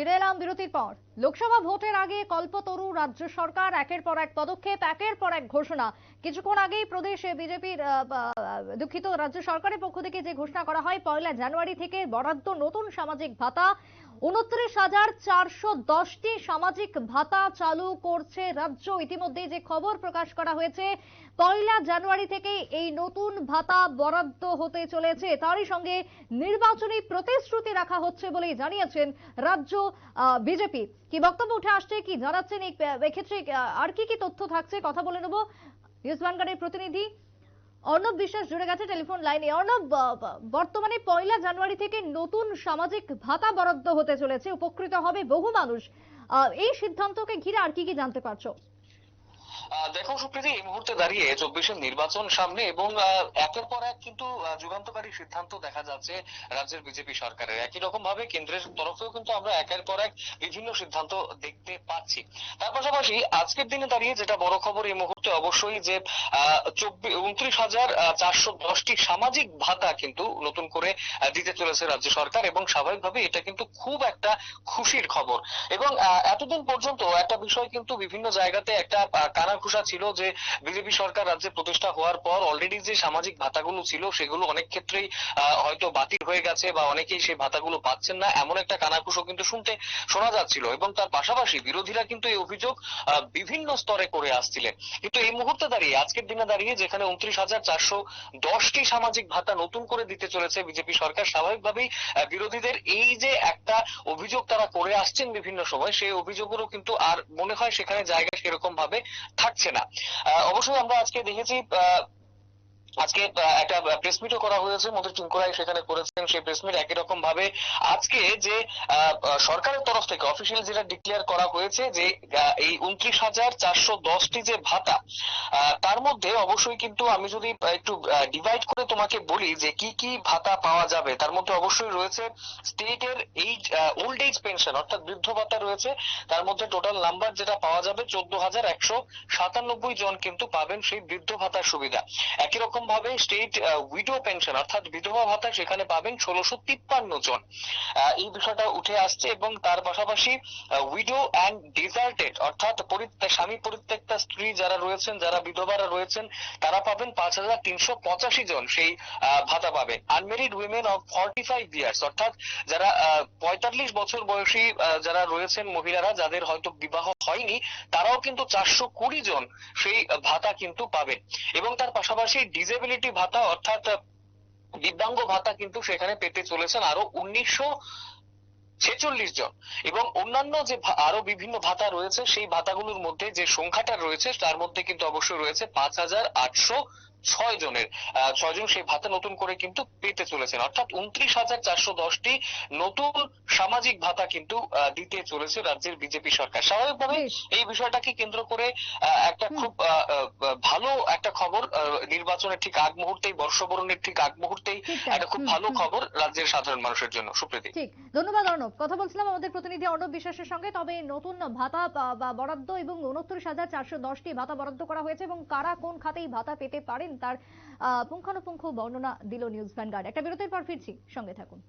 ফিরে এলাম বিরতির পর। লোকসভা ভোটের আগে কল্পতরু রাজ্য সরকার, একের পর এক পদক্ষেপ, একের পর এক ঘোষণা। কিছুক্ষণ আগেই প্রদেশে বিজেপির দুঃখিত রাজ্য সরকারের পক্ষ থেকে যে ঘোষণা করা হয়, পয়লা জানুয়ারি থেকে বরাদ্দ নতুন সামাজিক ভাতা, উনত্রিশ হাজার চারশো দশটি সামাজিক ভাতা চালু করছে রাজ্য। ইতিমধ্যে যে খবর প্রকাশ করা হয়েছে, পয়লা জানুয়ারি থেকে এই নতুন ভাতা বরাদ্দ হতে চলেছে। তারই সঙ্গে নির্বাচনী প্রতিশ্রুতি রাখা হচ্ছে বলেই জানিয়েছেন রাজ্য বিজেপি। কি বক্তব্য উঠে আসছে, কি জানাচ্ছেন? এক্ষেত্রে আর কি কি তথ্য থাকছে? কথা বলে নেব। নিউজ প্রতিনিধি অর্ণব বিশ্বাস জুড়ে গেছে টেলিফোন লাইনে। অর্ণব বর্তমানে পয়লা জানুয়ারি থেকে নতুন সামাজিক ভাতা বরাদ্দ হতে চলেছে, উপকৃত হবে বহু মানুষ। এই সিদ্ধান্তকে ঘিরে আর কি কি জানতে পারছ? দেখো সুপ্রীতি এই মুহূর্তে দাঁড়িয়ে চব্বিশের নির্বাচন সামনে এবং একের পর এক কিন্তু যুগান্তকারী সিদ্ধান্ত দেখা যাচ্ছে রাজ্যের বিজেপি সরকারের। একই রকম ভাবে কেন্দ্রের তরফেও কিন্তু আমরা একের পর এক বিভিন্ন সিদ্ধান্ত দেখতে পাচ্ছি। তার পাশাপাশি আজকের দিনে দাঁড়িয়ে যেটা বড় খবর এই মুহূর্তে অবশ্যই যে চব্বিশ উনত্রিশ হাজার চারশো দশটি সামাজিক ভাতা কিন্তু নতুন করে দিতে চলেছে রাজ্য সরকার এবং স্বাভাবিকভাবে এটা কিন্তু খুব একটা খুশির খবর। এবং এতদিন পর্যন্ত একটা বিষয় কিন্তু বিভিন্ন জায়গাতে একটা আহ, কানাঘুষা ছিল যে বিজেপি সরকার রাজ্যে প্রতিষ্ঠা হওয়ার পর অলরেডি যে সামাজিক ভাতাগুলো ছিল সেগুলো অনেক ক্ষেত্রেই হয়তো বাতিল হয়ে গেছে বা অনেকেই সেই ভাতাগুলো পাচ্ছেন না। এমন একটা কানাঘুষো কিন্তু শুনতে শোনা যাচ্ছিল এবং তার পাশাপাশি বিরোধীরা কিন্তু এই অভিযোগ বিভিন্ন স্তরে করে আসছিলেন। কিন্তু এই মুহূর্তে দাঁড়িয়ে, আজকের দিনে দাঁড়িয়ে যেখানে উনত্রিশ হাজার চারশো দশটি সামাজিক ভাতা নতুন করে দিতে চলেছে বিজেপি সরকার, স্বাভাবিকভাবেই বিরোধীদের এই যে একটা অভিযোগ তারা করে আসছেন বিভিন্ন সময়, সেই অভিযোগেরও কিন্তু আর মনে হয় সেখানে জায়গা সেরকম ভাবে থাকছে না। অবশ্যই আমরা আজকে দেখেছি আজকে একটা প্রেস মিটও করা হয়েছে মন্ত্রী টিঙ্কুরাই সেখানে করেছেন। সেই প্রেস মিট একই রকম ভাবে আজকে যে সরকারের তরফ থেকে অফিসিয়াল যেটা ডিক্লেয়ার করা হয়েছে যে এই উনত্রিশ হাজার চারশো দশটি যে ভাতা তার মধ্যে অবশ্যই কিন্তু আমি যদি একটু ডিভাইড করে তোমাকে বলি যে কি কি ভাতা পাওয়া যাবে, তার মধ্যে অবশ্যই রয়েছে স্টেটের এই পেনশন অর্থাৎ বৃদ্ধ ভাতা রয়েছে। তার মধ্যে টোটাল নাম্বার যেটা পাওয়া যাবে, চোদ্দ হাজার একশো সাতানব্বই জন কিন্তু পাবেন সেই বৃদ্ধ ভাতার সুবিধা। একই রকম ভাবে স্টেট উইডো পেনশন অর্থাৎ বিধবা ভাতা সেখানে পাবেন ষোলোশো তিপ্পান্ন জন। এই বিষয়টা উঠে আসছে এবং তার পাশাপাশি উইডো অ্যান্ড ডিজার্টেড অর্থাৎ স্বামী পরিত্যক্তা স্ত্রী যারা রয়েছেন, যারা বিধবারা রয়েছেন, তারা পাবেন পাঁচ হাজার তিনশো পঁচাশি জন সেই ভাতা পাবে। Unmarried women of forty five years অর্থাৎ যারা পঁয়তাল্লিশ বছর বয়সী আহ, যারা রয়েছেন মহিলারা যাদের হয়তো বিবাহ হয়নি তারাও কিন্তু চারশো কুড়ি জন সেই ভাতা কিন্তু পাবেন। এবং তার পাশাপাশি ডিসেবিলিটি ভাতা অর্থাৎ দিব্যাঙ্গ ভাতা কিন্তু সেখানে পেতে চলেছেন আরও উনিশশো ছেচল্লিশ জন। এবং অন্যান্য যে আরও বিভিন্ন ভাতা রয়েছে সেই ভাতাগুলোর মধ্যে যে সংখ্যাটা রয়েছে তার মধ্যে কিন্তু অবশ্যই রয়েছে পাঁচ হাজার আটশো ছয় জনের আহ, ছয় জন সেই ভাতা নতুন করে কিন্তু পেতে চলেছেন। অর্থাৎ উনত্রিশ হাজার চারশো দশটি নতুন সামাজিক ভাতা কিন্তু দিতে চলেছে রাজ্যের বিজেপি সরকার। স্বাভাবিকভাবে এই বিষয়টাকে কেন্দ্র করে একটা খুব ভালো একটা খবর নির্বাচনের ঠিক আগ মুহূর্তেই বর্ষবরণের ঠিক আগ মুহূর্তেই একটা খুব ভালো খবর রাজ্যের সাধারণ মানুষের জন্য। সুপ্রীতি। ঠিক। ধন্যবাদ অর্ণব। কথা বলছিলাম আমাদের প্রতিনিধি অর্ণব বিশ্বাসের সঙ্গে। তবে নতুন ভাতা বা বরাদ্দ এবং উনত্রিশ হাজার চারশো দশটি ভাতা বরাদ্দ করা হয়েছে এবং কারা কোন খাতেই ভাতা পেতে পারেন তার পুঙ্খানুপুঙ্খ বর্ণনা দিল নিউজ ভ্যানগার্ড। একটা বিরতির পর ফিরছি সঙ্গে থাকুন।